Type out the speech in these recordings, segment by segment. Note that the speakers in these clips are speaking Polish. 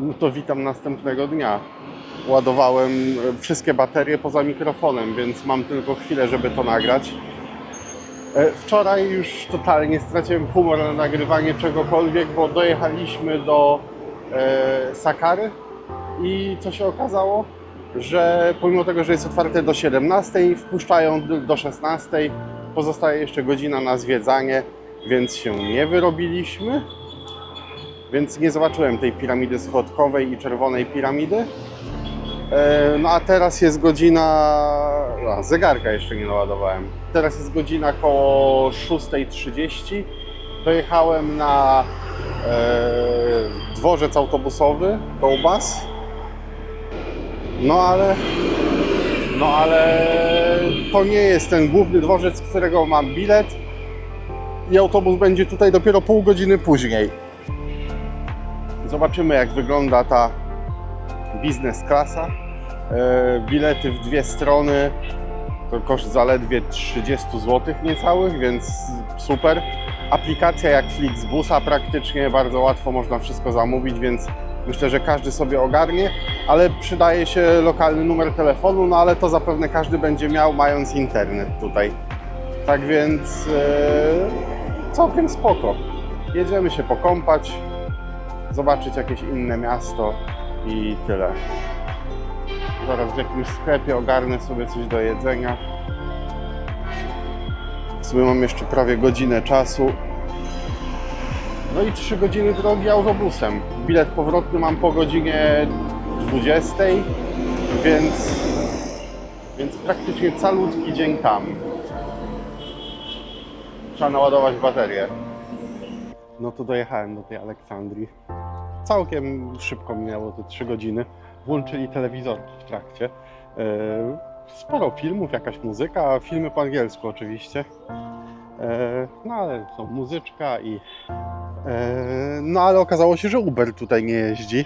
No to witam następnego dnia. Ładowałem e, wszystkie baterie poza mikrofonem, więc mam tylko chwilę, żeby to nagrać. E, Wczoraj już totalnie straciłem humor na nagrywanie czegokolwiek, bo dojechaliśmy do e, Sakary i co się okazało? Że pomimo tego, że jest otwarte do 17, wpuszczają do- do 16, pozostaje jeszcze godzina na zwiedzanie, więc się nie wyrobiliśmy. Więc nie zobaczyłem tej piramidy schodkowej i czerwonej piramidy. E, No a teraz jest godzina. A, zegarka jeszcze nie naładowałem. Teraz jest godzina koło 6.30. Dojechałem na e, dworzec autobusowy Kołbas. No ale. No ale to nie jest ten główny dworzec, z którego mam bilet. I autobus będzie tutaj dopiero pół godziny później. Zobaczymy, jak wygląda ta biznes klasa. E, Bilety w dwie strony to koszt zaledwie 30 zł niecałych, więc super. Aplikacja jak Flixbusa praktycznie, bardzo łatwo można wszystko zamówić, więc myślę, że każdy sobie ogarnie, ale przydaje się lokalny numer telefonu, no ale to zapewne każdy będzie miał mając internet tutaj. Tak więc e, całkiem spoko. Jedziemy się pokąpać, zobaczyć jakieś inne miasto i tyle. Zaraz w jakimś sklepie ogarnę sobie coś do jedzenia. W sumie mam jeszcze prawie godzinę czasu. No i 3 godziny drogi autobusem. Bilet powrotny mam po godzinie 20, więc, więc praktycznie calutki dzień tam. Trzeba naładować baterię. No to dojechałem do tej Aleksandrii. Całkiem szybko minęło te 3 godziny. Włączyli telewizorki w trakcie. E, Sporo filmów, jakaś muzyka, filmy po angielsku oczywiście. E, No ale są muzyczka i. e, No ale okazało się, że Uber tutaj nie jeździ.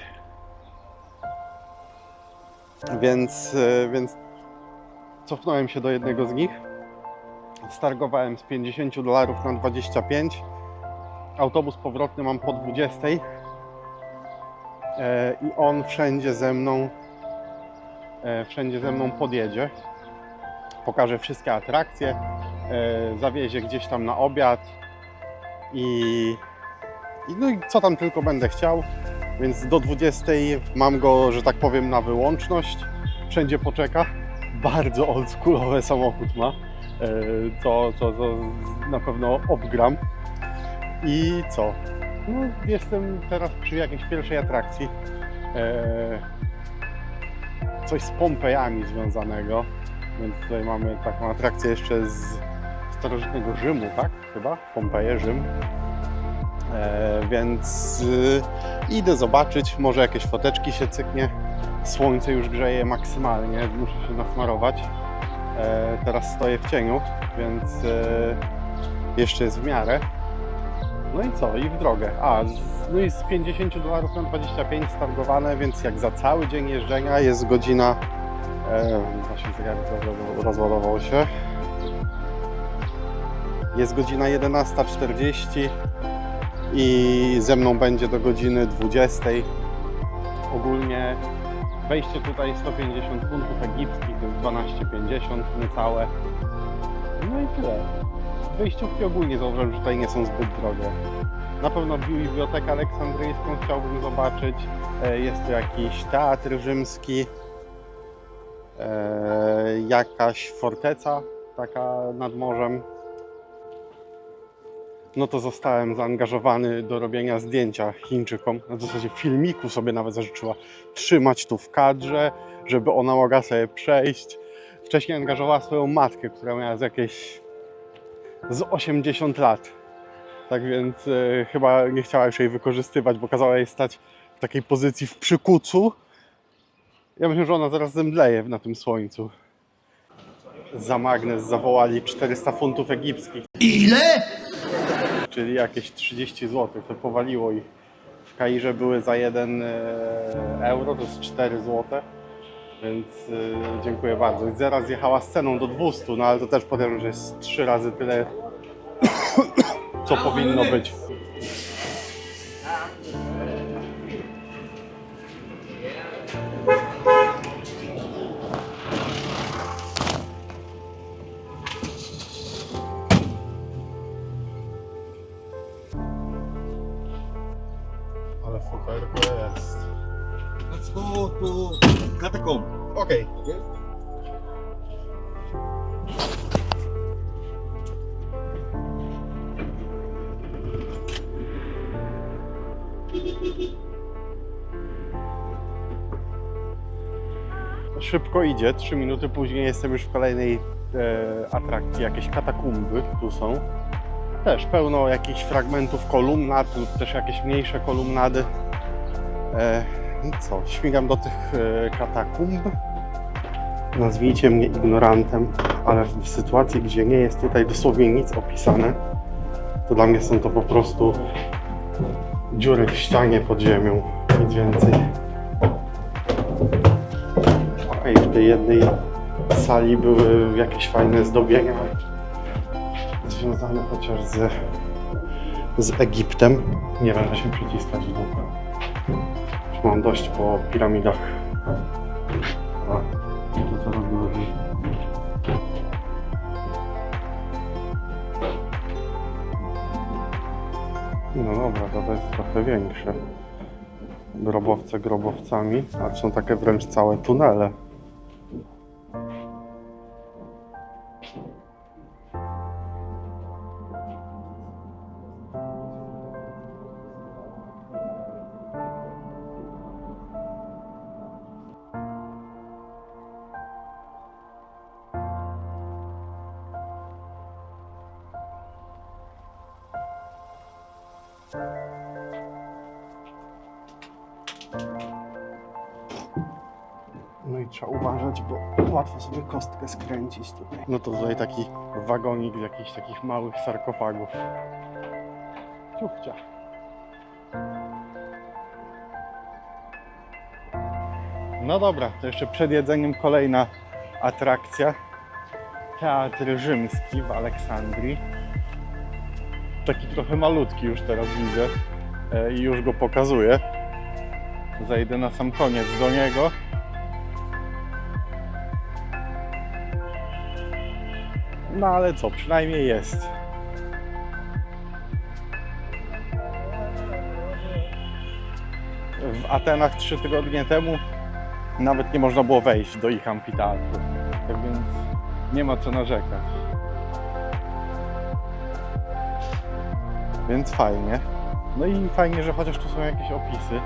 Więc, więc cofnąłem się do jednego z nich. Stargowałem z 50 dolarów na 25. Autobus powrotny mam po 20. E, i on wszędzie ze mną e, wszędzie ze mną podjedzie. Pokaże wszystkie atrakcje, e, zawiezie gdzieś tam na obiad i, no i co tam tylko będę chciał. Więc do 20 mam go, że tak powiem, na wyłączność. Wszędzie poczeka. Bardzo oldschoolowy samochód ma. To, to, to na pewno obgram. I co? No, jestem teraz przy jakiejś pierwszej atrakcji. Eee, coś z Pompejami związanego. Więc tutaj mamy taką atrakcję jeszcze z starożytnego Rzymu, tak? Chyba? Pompeje, Rzym. Eee, więc y, idę zobaczyć, może jakieś foteczki się cyknie. Słońce już grzeje maksymalnie, muszę się nasmarować. Eee, teraz stoję w cieniu, więc e, jeszcze jest w miarę. No i co? I w drogę. A, z, no i z 50 dolarów na 25 stargowane, więc jak za cały dzień jeżdżenia jest godzina. E, właśnie zegarek rozładował- rozładował się. Jest godzina 11.40 i ze mną będzie do godziny 20. Ogólnie wejście tutaj 150 funtów egipskich, to jest 12,50 niecałe. No i tyle wyjściówki ogólnie zauważyłem, że tutaj nie są zbyt drogie. Na pewno bibliotekę aleksandryjską chciałbym zobaczyć. E, Jest tu jakiś teatr rzymski, e, jakaś forteca taka nad morzem. No to zostałem zaangażowany do robienia zdjęcia Chińczykom. Na zasadzie filmiku sobie nawet zażyczyła trzymać tu w kadrze, żeby ona mogła sobie przejść. Wcześniej angażowała swoją matkę, która miała z jakieś z 80 lat. Tak więc e, chyba nie chciała już jej wykorzystywać, bo kazała jej stać w takiej pozycji w przykucu. Ja myślę, że ona zaraz zemdleje na tym słońcu. Za magnes zawołali 400 funtów egipskich, Ile? czyli jakieś 30 zł. To powaliło ich. W Kairze były za 1 e, euro, to jest 4 zł. Więc yy, dziękuję bardzo. I zaraz jechała z ceną do 200, no ale to też podejrzewam, że jest trzy razy tyle, co powinno być. Ale futerko jest. Let's go to catacomb. Okej. Okay? Szybko idzie, 3 minuty później jestem już w kolejnej e, atrakcji, jakieś katakumby tu są. Też pełno jakichś fragmentów kolumnat lub też jakieś mniejsze kolumnady. E, i co, śmigam do tych e, katakumb. Nazwijcie mnie ignorantem, ale w sytuacji, gdzie nie jest tutaj dosłownie nic opisane, to dla mnie są to po prostu dziury w ścianie pod ziemią, nic więcej. Okej, w tej jednej sali były jakieś fajne zdobienia związane chociaż z, z Egiptem. Nie da się przyciskać w. Mam dość po piramidach. A, to co robiły? No dobra, to, to jest trochę większe. Grobowce grobowcami, a są takie wręcz całe tunele. No i trzeba uważać, bo łatwo sobie kostkę skręcić tutaj. No to tutaj taki wagonik z jakichś takich małych sarkofagów. Ciufcia. No dobra, to jeszcze przed jedzeniem kolejna atrakcja. Teatr Rzymski w Aleksandrii. Taki trochę malutki już teraz widzę e, i już go pokazuję. Zejdę na sam koniec do niego. No ale co, przynajmniej jest. W Atenach trzy tygodnie temu nawet nie można było wejść do ich amfiteatru. Tak więc nie ma co narzekać. Więc fajnie. No i fajnie, że chociaż tu są jakieś opisy.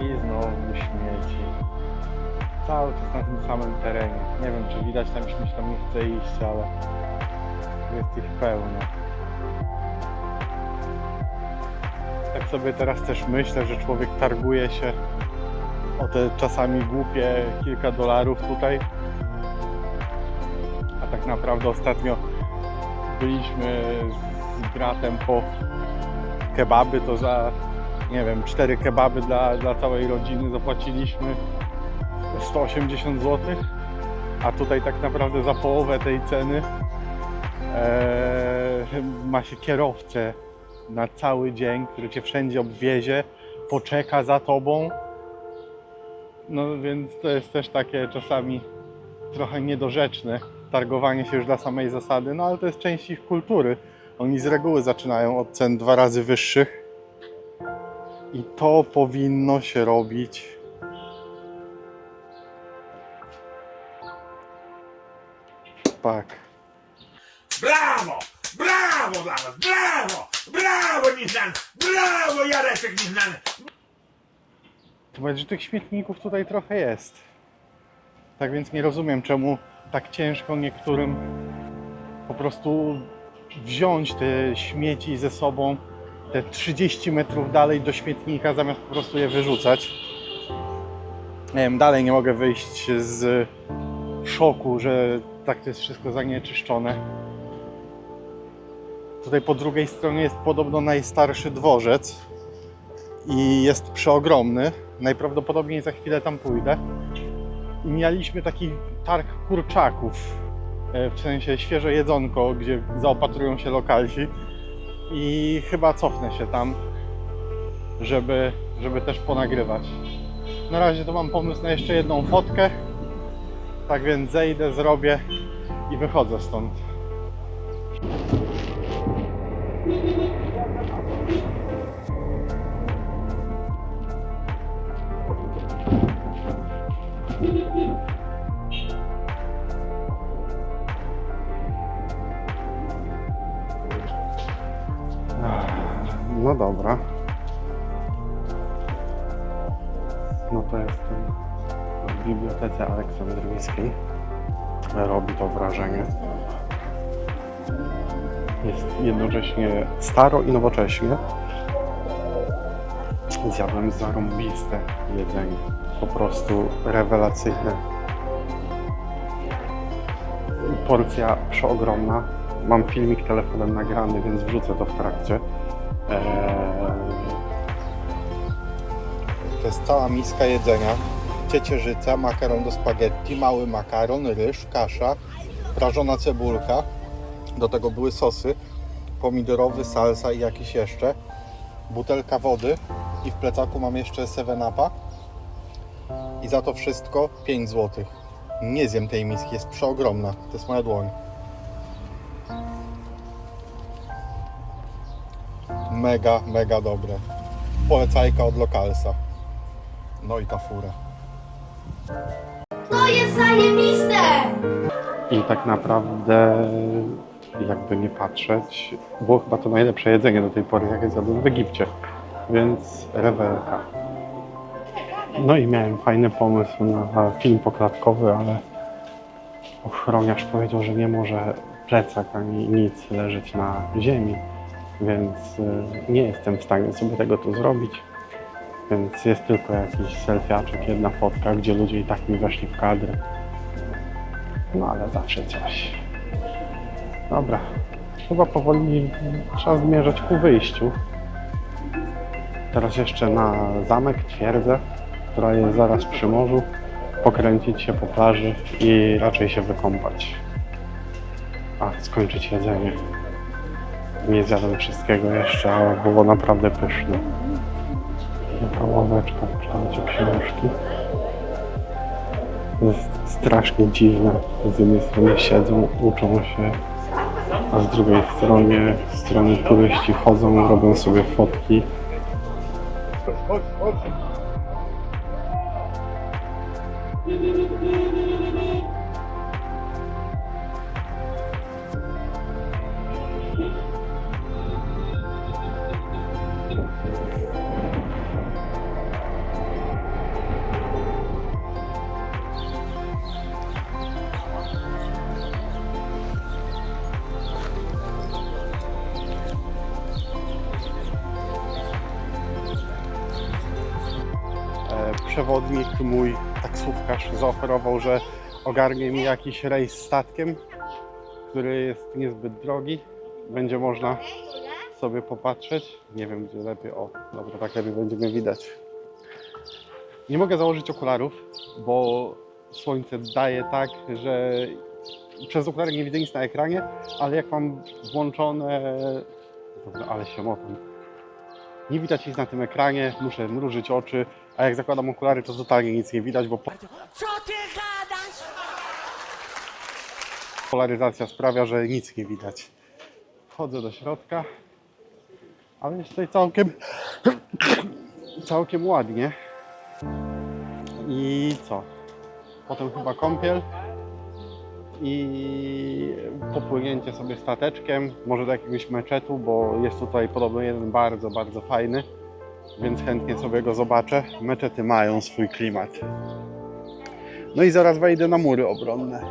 I znowu śmieci cały czas na tym samym terenie. Nie wiem, czy widać tam, się tam nie chce iść, ale jest ich pełno. Tak sobie teraz też myślę, że człowiek targuje się o te czasami głupie kilka dolarów tutaj. A tak naprawdę ostatnio byliśmy z bratem po kebaby, to za nie wiem, cztery kebaby dla, dla całej rodziny zapłaciliśmy 180 zł, a tutaj tak naprawdę za połowę tej ceny e, ma się kierowcę na cały dzień, który cię wszędzie obwiezie, poczeka za tobą. No więc to jest też takie czasami trochę niedorzeczne targowanie się już dla samej zasady, no ale to jest część ich kultury. Oni z reguły zaczynają od cen dwa razy wyższych i to powinno się robić tak. Brawo! Brawo dla was! Brawo! Brawo nieznany! Brawo Jareczek nieznany! To będzie, że tych śmietników tutaj trochę jest. Tak więc nie rozumiem, czemu tak ciężko niektórym po prostu wziąć te śmieci ze sobą te 30 metrów dalej do śmietnika, zamiast po prostu je wyrzucać. Nie wiem, dalej nie mogę wyjść z szoku, że tak to jest wszystko zanieczyszczone. Tutaj po drugiej stronie jest podobno najstarszy dworzec i jest przeogromny. Najprawdopodobniej za chwilę tam pójdę. I mieliśmy taki targ kurczaków, e, w sensie świeże jedzonko, gdzie zaopatrują się lokalsi. I chyba cofnę się tam, żeby, żeby też ponagrywać. Na razie to mam pomysł na jeszcze jedną fotkę. Tak więc zejdę, zrobię i wychodzę stąd. No dobra. No to jestem w Bibliotece Aleksandryjskiej. Robi to wrażenie. Jest jednocześnie staro i nowocześnie. Zjadłem zarąbiste jedzenie. Po prostu rewelacyjne. Porcja przeogromna. Mam filmik telefonem nagrany, więc wrzucę to w trakcie. Eee, To jest cała miska jedzenia. Ciecierzyca, makaron do spaghetti, mały makaron, ryż, kasza, prażona cebulka. Do tego były sosy, pomidorowy, salsa i jakiś jeszcze. Butelka wody i w plecaku mam jeszcze 7-upa. I za to wszystko 5 zł. Nie zjem tej miski, jest przeogromna. To jest moja dłoń. Mega, mega dobre. Polecajka od lokalsa. No i ta fura. To jest zajebiste! I tak naprawdę, jakby nie patrzeć, było chyba to najlepsze jedzenie do tej pory, jakie zjadłem w Egipcie. Więc rewelka. No i miałem fajny pomysł na film poklatkowy, ale ochroniarz powiedział, że nie może plecak ani nic leżeć na ziemi, więc y, nie jestem w stanie sobie tego tu zrobić. Więc jest tylko jakiś selfiaczek, jedna fotka, gdzie ludzie i tak mi weszli w kadr. No ale zawsze coś. Dobra. Chyba powoli trzeba zmierzać ku wyjściu. Teraz jeszcze na zamek, twierdzę, która jest zaraz przy morzu. Pokręcić się po plaży i raczej się wykąpać. A, skończyć jedzenie. Nie zjadłem wszystkiego jeszcze, ale było naprawdę pyszne. Taka ławeczka, czytajcie książki. To jest strasznie dziwne. Z jednej strony siedzą, uczą się, a z drugiej strony, strony turyści chodzą, robią sobie fotki. Chodź, chodź. Przewodnik mój, taksówkarz, zaoferował, że ogarnie mi jakiś rejs statkiem, który jest niezbyt drogi. Będzie można sobie popatrzeć. Nie wiem, gdzie lepiej. O, dobra, tak lepiej będzie mnie widać. Nie mogę założyć okularów, bo słońce daje tak, że przez okulary nie widzę nic na ekranie, ale jak mam włączone... Dobra, ale się motam. Nie widać nic na tym ekranie, muszę mrużyć oczy, a jak zakładam okulary, to totalnie nic nie widać, bo po- Co ty gadasz? polaryzacja sprawia, że nic nie widać. Wchodzę do środka, ale jest tutaj całkiem, całkiem ładnie. I co? Potem chyba kąpiel i popłynięcie sobie stateczkiem, może do jakiegoś meczetu, bo jest tutaj podobno jeden bardzo, bardzo fajny, więc chętnie sobie go zobaczę. Meczety mają swój klimat. No i zaraz wejdę na mury obronne.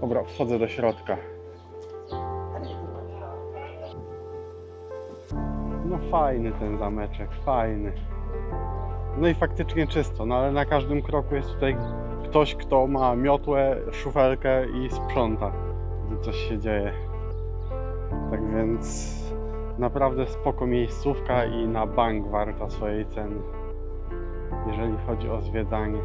Dobra, wchodzę do środka. No fajny ten zameczek, fajny. No i faktycznie czysto, no ale na każdym kroku jest tutaj ktoś, kto ma miotłę, szufelkę i sprząta, gdy coś się dzieje. Tak więc naprawdę spoko miejscówka i na bank warta swojej ceny, jeżeli chodzi o zwiedzanie.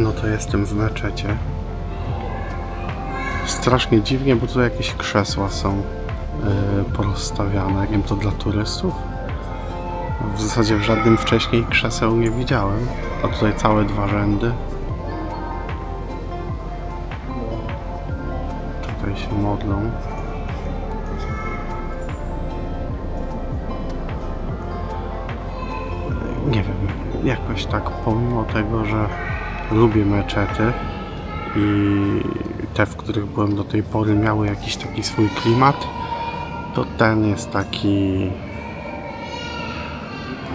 No to jestem w meczecie. Strasznie dziwnie, bo tu jakieś krzesła są yy, porozstawiane. Nie wiem, to dla turystów? W zasadzie w żadnym wcześniej krzeseł nie widziałem. A tutaj całe dwa rzędy. Tutaj się modlą. nie wiem, jakoś tak pomimo tego, że lubię meczety i te, w których byłem do tej pory miały jakiś taki swój klimat, to ten jest taki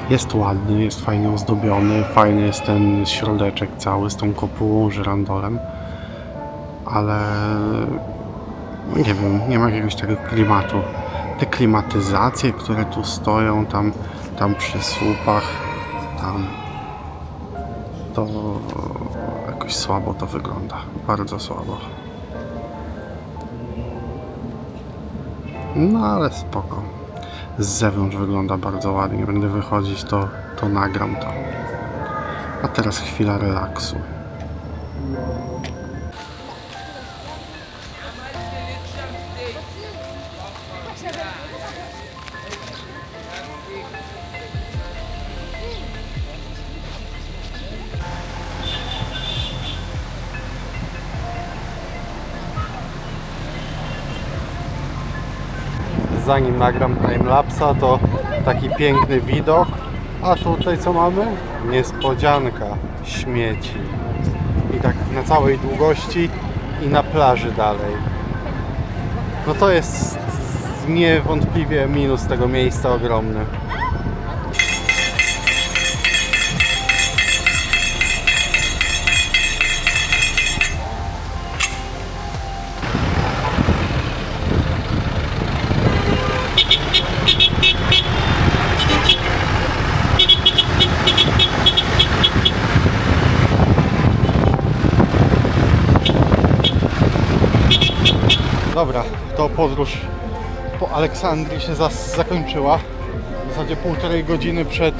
jest ładny, jest fajnie ozdobiony, fajny jest ten środeczek cały z tą kopułą, żyrandolem, ale nie wiem, nie ma jakiegoś tego klimatu. Te klimatyzacje, które tu stoją, tam, tam przy słupach, tam, to jakoś słabo to wygląda, bardzo słabo. No ale spoko z zewnątrz wygląda bardzo ładnie. Będę wychodzić, to, to nagram to. A teraz chwila relaksu. Zanim nagram timelapsa, to taki piękny widok. A tutaj co mamy? Niespodzianka, śmieci. I tak na całej długości i na plaży dalej. No to jest niewątpliwie minus tego miejsca ogromny. Dobra, podróż po Aleksandrii się zakończyła. W zasadzie półtorej godziny przed,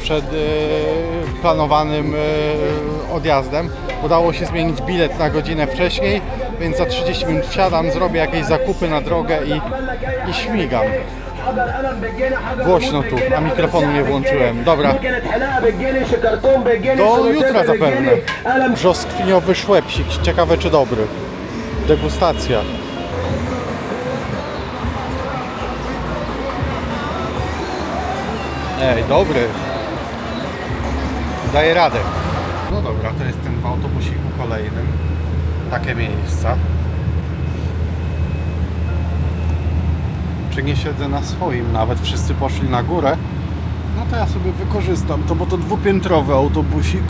przed e, planowanym e, odjazdem. Udało się zmienić bilet na godzinę wcześniej, więc za 30 minut wsiadam, zrobię jakieś zakupy na drogę i, i śmigam. Głośno tu, a mikrofonu nie włączyłem. Dobra, do jutra zapewne. Brzoskwiniowy szłepsik, ciekawe czy dobry. Degustacja. Ej, dobry. Daje radę. No dobra, to jest ten w autobusiku kolejnym. Takie miejsca. Czy nie siedzę na swoim nawet, wszyscy poszli na górę. No to ja sobie wykorzystam to, bo to dwupiętrowy autobusik